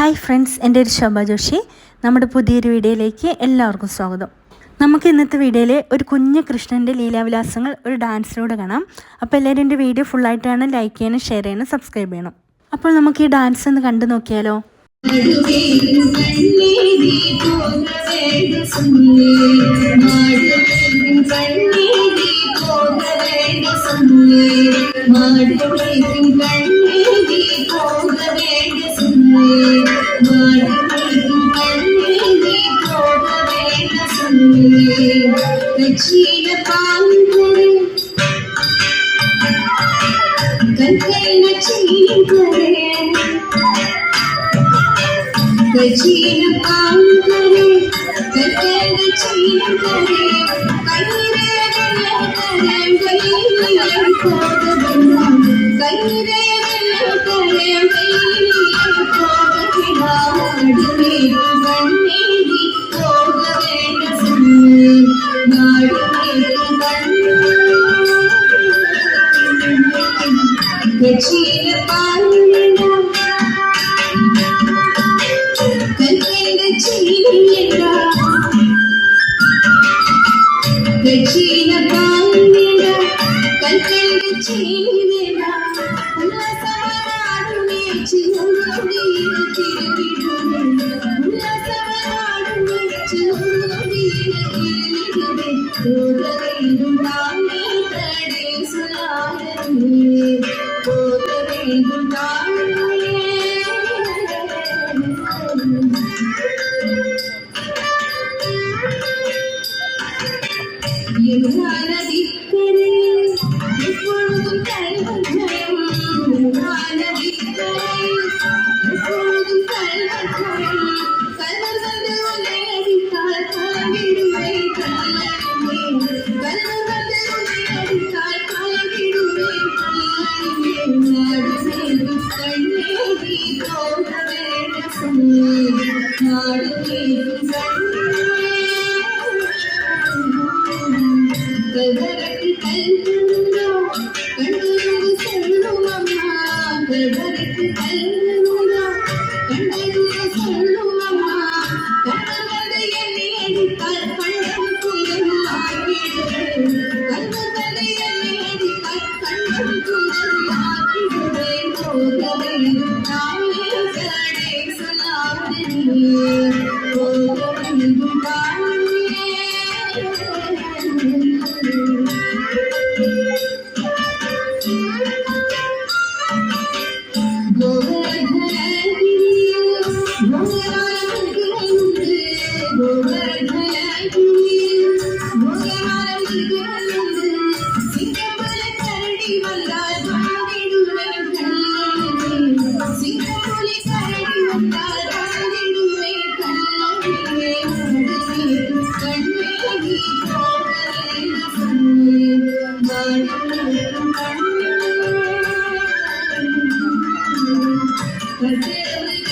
Hi friends എന്റെ ഒരു ശോഭ ജോഷി. നമ്മുടെ പുതിയൊരു വീഡിയോയിലേക്ക് എല്ലാവർക്കും സ്വാഗതം. നമുക്ക് ഇന്നത്തെ വീഡിയോയിൽ ഒരു കുഞ്ഞ് കൃഷ്ണന്റെ ലീലാവിലാസങ്ങൾ ഒരു ഡാൻസിലൂടെ കാണാം. അപ്പോൾ എല്ലാവരും എന്റെ വീഡിയോ ഫുള്ളായിട്ടാണ് ലൈക്ക് ചെയ്യണം ഷെയർ ചെയ്യണം സബ്സ്ക്രൈബ് ചെയ്യണം. അപ്പോൾ നമുക്ക് ഈ ഡാൻസ് ഒന്ന് കണ്ടു നോക്കിയാലോ? മാടുകയും കണ്ണീതി പോക கட்சியில பாங்குறே கற்கையில செய்கிறே கயிறே வெள்ளக்கரே வெயிலே போகவில்லாம் கயிறே வெள்ளக்கரே ദക്ഷിണ പാലിന കൽക്കണ്ട ചെയ്തേന ഉല്ലാസമാരുമേ ചിരുമീ തിരുവിട தூதரிருந்தாய்